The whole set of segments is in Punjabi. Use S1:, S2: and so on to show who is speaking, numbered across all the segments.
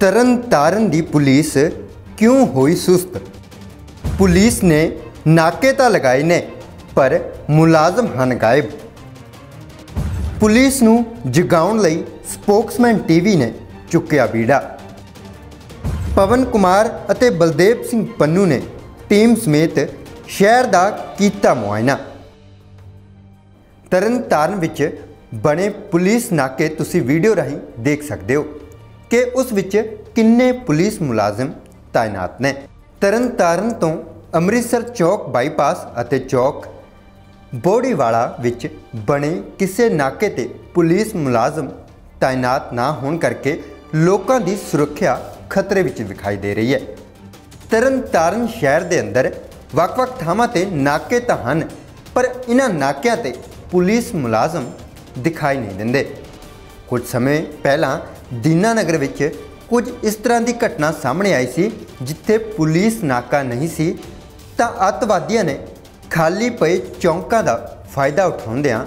S1: ਤਰਨਤਾਰਨ ਦੀ ਪੁਲਿਸ ਕਿਉਂ ਹੋਈ ਸੁਸਤ? ਪੁਲਿਸ ਨੇ ਨਾਕੇ ਤਾਂ ਲਗਾਏ ਨੇ, ਪਰ ਮੁਲਾਜ਼ਮ ਹਨ ਗਾਇਬ। ਪੁਲਿਸ ਨੂੰ ਜਗਾਉਣ ਲਈ ਸਪੋਕਸਮੈਨ ਟੀਵੀ ਨੇ ਚੁੱਕਿਆ ਬੀੜਾ। ਪਵਨ ਕੁਮਾਰ ਅਤੇ ਬਲਦੇਵ ਸਿੰਘ ਪੰਨੂ ਨੇ ਟੀਮ ਸਮੇਤ ਸ਼ਹਿਰ ਦਾ ਕੀਤਾ ਮੁਆਇਨਾ। ਤਰਨਤਾਰਨ ਵਿੱਚ ਬਣੇ ਪੁਲਿਸ ਨਾਕੇ ਤੁਸੀਂ ਵੀਡੀਓ ਰਾਹੀਂ ਦੇਖ ਸਕਦੇ ਹੋ। ਕਿ ਉਸ ਵਿੱਚ ਕਿੰਨੇ ਪੁਲਿਸ ਮੁਲਾਜ਼ਮ ਤਾਇਨਾਤ ਨੇ। ਤਰਨਤਾਰਨ ਤੋਂ ਅੰਮ੍ਰਿਤਸਰ ਚੌਕ ਬਾਈਪਾਸ ਅਤੇ ਚੌਕ ਬੋੜੀਵਾਲਾ ਵਿੱਚ ਬਣੇ ਕਿਸੇ ਨਾਕੇ ਤੇ ਪੁਲਿਸ ਮੁਲਾਜ਼ਮ ਤਾਇਨਾਤ ਨਾ ਹੋਣ ਕਰਕੇ ਲੋਕਾਂ ਦੀ ਸੁਰੱਖਿਆ ਖਤਰੇ ਵਿੱਚ ਵਿਖਾਈ ਦੇ ਰਹੀ ਹੈ। ਤਰਨਤਾਰਨ ਸ਼ਹਿਰ ਦੇ ਅੰਦਰ ਵੱਖ-ਵੱਖ ਥਾਵਾਂ ਤੇ ਨਾਕੇ ਤਾਂ ਹਨ, ਪਰ ਇਹਨਾਂ ਨਾਕਿਆਂ ਤੇ ਪੁਲਿਸ ਮੁਲਾਜ਼ਮ ਦਿਖਾਈ ਨਹੀਂ ਦਿੰਦੇ। ਕੁਝ ਸਮੇਂ ਪਹਿਲਾਂ ਦੀਨਾਨਗਰ ਵਿੱਚ ਕੁਝ ਇਸ ਤਰ੍ਹਾਂ ਦੀ ਘਟਨਾ ਸਾਹਮਣੇ ਆਈ ਸੀ, ਜਿੱਥੇ ਪੁਲਿਸ ਨਾਕਾ ਨਹੀਂ ਸੀ, ਤਾਂ ਅੱਤਵਾਦੀਆਂ ਨੇ ਖਾਲੀ ਪਏ ਚੌਂਕਾਂ ਦਾ ਫਾਇਦਾ ਉਠਾਉਂਦਿਆਂ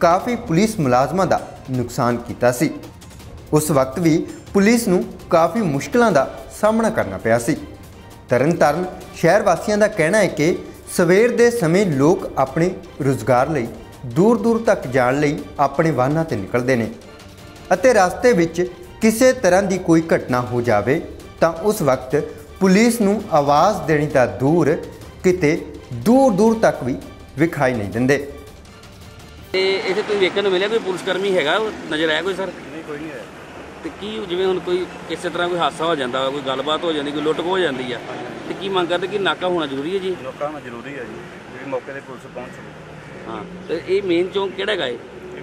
S1: ਕਾਫੀ ਪੁਲਿਸ ਮੁਲਾਜ਼ਮਾਂ ਦਾ ਨੁਕਸਾਨ ਕੀਤਾ ਸੀ। ਉਸ ਵਕਤ ਵੀ ਪੁਲਿਸ ਨੂੰ ਕਾਫੀ ਮੁਸ਼ਕਲਾਂ ਦਾ ਸਾਹਮਣਾ ਕਰਨਾ ਪਿਆ ਸੀ। ਤਰਨਤਾਰਨ ਸ਼ਹਿਰ ਵਾਸੀਆਂ ਦਾ ਕਹਿਣਾ ਹੈ ਕਿ ਸਵੇਰ ਦੇ ਸਮੇਂ ਲੋਕ ਆਪਣੇ ਰੁਜ਼ਗਾਰ ਲਈ ਦੂਰ ਦੂਰ ਤੱਕ ਜਾਣ ਲਈ ਆਪਣੇ ਵਾਹਨਾਂ ਤੇ ਨਿਕਲਦੇ ਨੇ। ਅਤੇ ਰਸਤੇ ਵਿੱਚ ਕਿਸੇ ਤਰ੍ਹਾਂ ਦੀ ਕੋਈ ਘਟਨਾ ਹੋ ਜਾਵੇ ਤਾਂ ਉਸ ਵਕਤ ਪੁਲਿਸ ਨੂੰ ਆਵਾਜ਼ ਦੇਣੀ ਤਾਂ ਦੂਰ ਕਿਤੇ ਦੂਰ ਦੂਰ ਤੱਕ ਵੀ ਵਿਖਾਈ ਨਹੀਂ ਦਿੰਦੇ।
S2: ਤੇ ਇੱਥੇ ਕੋਈ ਵੇਖਣ ਨੂੰ ਮਿਲਿਆ ਕੋਈ ਪੁਲਿਸ ਕਰਮੀ ਹੈਗਾ ਨਜ਼ਰ ਆਇਆ ਕੋਈ ਸਰ?
S3: ਨਹੀਂ ਕੋਈ ਨਹੀਂ ਹੈ
S2: ਤੇ ਕੀ ਜਿਵੇਂ ਹੁਣ ਕੋਈ ਕਿਸੇ ਤਰ੍ਹਾਂ ਕੋਈ ਹਾਦਸਾ ਹੋ ਜਾਂਦਾ ਕੋਈ ਗੱਲਬਾਤ ਹੋ ਜਾਂਦੀ ਕੋਈ ਲੁੱਟ ਹੋ ਜਾਂਦੀ ਆ ਤੇ ਕੀ ਮੰਗ ਕਰਦੇ ਕਿ ਨਾਕਾ ਹੋਣਾ ਜ਼ਰੂਰੀ ਹੈ ਜੀ?
S3: ਲੋਕਾਂ ਨੂੰ ਜ਼ਰੂਰੀ ਹੈ ਜੀ ਜਿਹੜੀ ਮੌਕੇ ਤੇ ਪੁਲਿਸ ਪਹੁੰਚ ਸਕੇ।
S2: ਹਾਂ ਤੇ ਇਹ ਮੇਨ ਚੌਂਕ ਕਿਹੜਾ ਹੈਗਾ ਇਹ?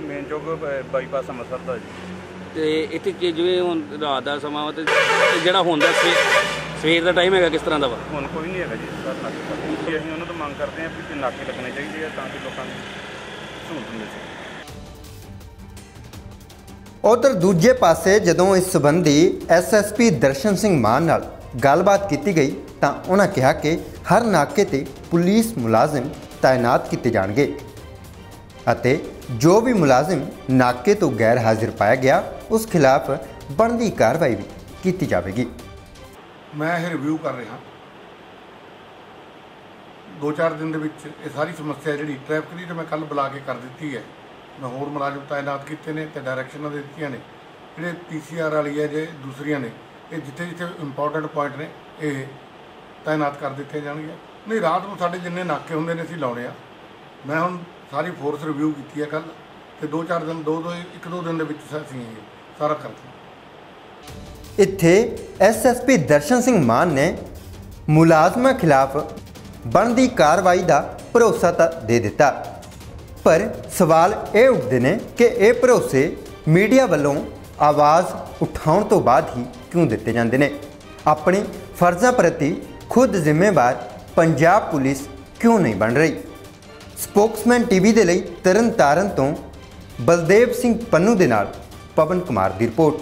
S3: ਮੇਨ ਚੌਕ ਬਾਈਪਾਸ ਅੰਮ੍ਰਿਤਸਰ ਦਾ ਜੀ।
S2: ਤੇ ਇੱਥੇ ਕੀ ਜਿਵੇਂ ਹੁਣ ਰਾਤ ਦਾ ਸਮਾਂ ਵਾ ਤੇ ਤੇ ਜਿਹੜਾ ਹੁੰਦਾ ਸਵੇ- ਸਵੇਰ ਦਾ ਟਾਈਮ ਹੈਗਾ ਕਿਸ ਤਰ੍ਹਾਂ ਦਾ ਵਾ?
S3: ਹੁਣ ਕੋਈ ਨਹੀਂ ਹੈਗਾ ਜੀ ਸਰ ਨਾਕੇ ਪਰ ਅਸੀਂ ਉਹਨਾਂ ਤੋਂ ਮੰਗ ਕਰਦੇ ਹਾਂ ਕਿ ਨਾਕੇ ਲੱਗਣੇ ਚਾਹੀਦੇ ਆ ਤਾਂ ਕਿ ਲੋਕਾਂ ਨੂੰ ਸਹੂਲਤ ਮਿਲ ਸਕੇ।
S1: ਉਧਰ ਦੂਜੇ ਪਾਸੇ ਜਦੋਂ ਇਸ ਸੰਬੰਧੀ ਐਸਐਸਪੀ ਦਰਸ਼ਨ ਸਿੰਘ ਮਾਨ ਨਾਲ ਗੱਲਬਾਤ ਕੀਤੀ ਗਈ ਤਾਂ ਉਹਨਾਂ ਕਿਹਾ ਕਿ ਹਰ ਨਾਕੇ ਤੇ ਪੁਲਿਸ ਮੁਲਾਜ਼ਮ ਤਾਇਨਾਤ ਕੀਤੇ ਜਾਣਗੇ। ਅਤੇ ਜੋ ਵੀ ਮੁਲਾਜ਼ਮ ਨਾਕੇ ਤੋਂ ਗੈਰ ਹਾਜ਼ਰ ਪਾਇਆ ਗਿਆ, ਉਸ ਖਿਲਾਫ ਬਣਦੀ ਕਾਰਵਾਈ ਵੀ ਕੀਤੀ ਜਾਵੇਗੀ।
S4: ਮੈਂ ਇਹ ਰਿਵਿਊ ਕਰ ਰਿਹਾ। ਦੋ ਚਾਰ ਦਿਨ ਦੇ ਵਿੱਚ ਇਹ ਸਾਰੀ ਸਮੱਸਿਆ ਜਿਹੜੀ ਟ੍ਰੈਫਿਕ ਦੀ ਤੇ ਮੈਂ ਕੱਲ ਬੁਲਾ ਕੇ ਕਰ ਦਿੱਤੀ ਹੈ। ਮੈਂ ਹੋਰ ਮੁਲਾਜ਼ਮ ਤਾਇਨਾਤ ਕੀਤੇ ਨੇ ਤੇ ਡਾਇਰੈਕਸ਼ਨਾਂ ਦੇ ਦਿੱਤੀਆਂ ਨੇ। ਜਿਹੜੇ ਪੀਸੀਆਰ ਵਾਲੀ ਹੈ ਜੇ ਦੂਸਰੀਆਂ ਨੇ, ਇਹ ਜਿੱਥੇ ਜਿੱਥੇ ਇੰਪੋਰਟੈਂਟ ਪੁਆਇੰਟ ਨੇ, ਇਹ ਤਾਇਨਾਤ ਕਰ ਦਿੱਤੇ ਜਾਣਗੇ। ਨਹੀਂ, ਰਾਤ ਨੂੰ ਸਾਡੇ ਜਿੰਨੇ ਨਾਕੇ ਹੁੰਦੇ ਨੇ ਅਸੀਂ ਲਾਉਣੇ ਆ। ਮੈਂ ਹੁਣ ਸਾਰੀ ਫੋਰਸ ਰਿਵਿਊ ਕੀਤੀ ਹੈ ਕੱਲ ਤੇ ਦੋ ਚਾਰ ਦਿਨ, ਦੋ ਦੋ, ਇੱਕ ਦੋ ਦਿਨ ਦੇ ਵਿੱਚ ਅਸੀਂ ਇਹ ਸਾਰਾ ਕਰ
S1: ਇੱਥੇ ਐਸਐਸਪੀ ਦਰਸ਼ਨ ਸਿੰਘ ਮਾਨ ਨੇ ਮੁਲਾਜ਼ਮਾਂ ਖਿਲਾਫ ਬਣਦੀ ਕਾਰਵਾਈ ਦਾ ਭਰੋਸਾ ਤਾਂ ਦੇ ਦਿੱਤਾ। ਪਰ ਸਵਾਲ ਇਹ ਉੱਠਦੇ ਨੇ ਕਿ ਇਹ ਭਰੋਸੇ ਮੀਡੀਆ ਵੱਲੋਂ ਆਵਾਜ਼ ਉਠਾਉਣ ਤੋਂ ਬਾਅਦ ਹੀ ਕਿਉਂ ਦਿੱਤੇ ਜਾਂਦੇ ਨੇ? ਆਪਣੇ ਫਰਜ਼ਾਂ ਪ੍ਰਤੀ ਖੁਦ ਜ਼ਿੰਮੇਵਾਰ ਪੰਜਾਬ ਪੁਲਿਸ ਕਿਉਂ ਨਹੀਂ ਬਣ ਰਹੀ? ਸਪੋਕਸਮੈਨ ਟੀਵੀ ਦੇ ਲਈ ਤਰਨਤਾਰਨ ਤੋਂ ਬਲਦੇਵ ਸਿੰਘ ਪੰਨੂ ਦੇ ਨਾਲ ਪਵਨ ਕੁਮਾਰ ਦੀ ਰਿਪੋਰਟ।